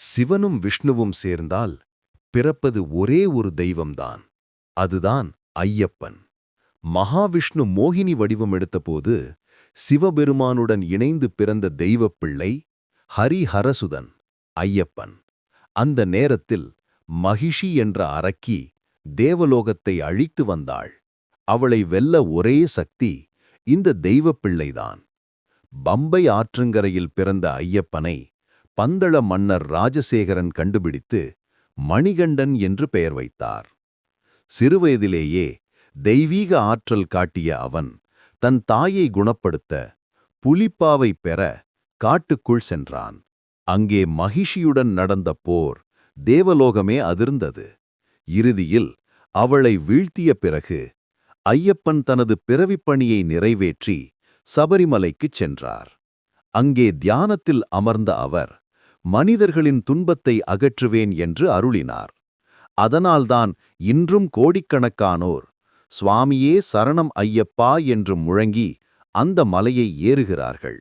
சிவனும் விஷ்ணுவும் சேர்ந்தால் பிறப்பது ஒரே ஒரு தெய்வம்தான். அதுதான் ஐயப்பன். மகாவிஷ்ணு மோகினி வடிவம் எடுத்தபோது சிவபெருமானுடன் இணைந்து பிறந்த தெய்வப் பிள்ளை ஹரிஹரசுதன் ஐயப்பன். அந்த நேரத்தில் மகிஷி என்ற அரக்கி தேவலோகத்தை அழித்து வந்தாள். அவளை வெல்ல ஒரே சக்தி இந்த தெய்வப் பிள்ளைதான் பம்பை ஆற்றங்கரையில் பிறந்த ஐயப்பனை பந்தள மன்னர் ராஜசேகரன் கண்டுபிடித்து மணிகண்டன் என்று பெயர் வைத்தார். சிறுவயதிலேயே தெய்வீக ஆற்றல் காட்டிய அவன் தன் தாயை குணப்படுத்த புலிப்பாவை பெற காட்டுக்குள் சென்றான். அங்கே மகிஷியுடன் நடந்த போர் தேவலோகமே அதிர்ந்தது. இறுதியில் அவளை வீழ்த்திய பிறகு ஐயப்பன் தனது பிறவிப் பணியை நிறைவேற்றி சபரிமலைக்குச் சென்றார். அங்கே தியானத்தில் அமர்ந்த அவர் மனிதர்களின் துன்பத்தை அகற்றுவேன் என்று அருளினார். அதனால்தான் இன்றும் கோடிக்கணக்கானோர் சுவாமியே சரணம் ஐயப்பா என்று முழங்கி அந்த மலையை ஏறுகிறார்கள்.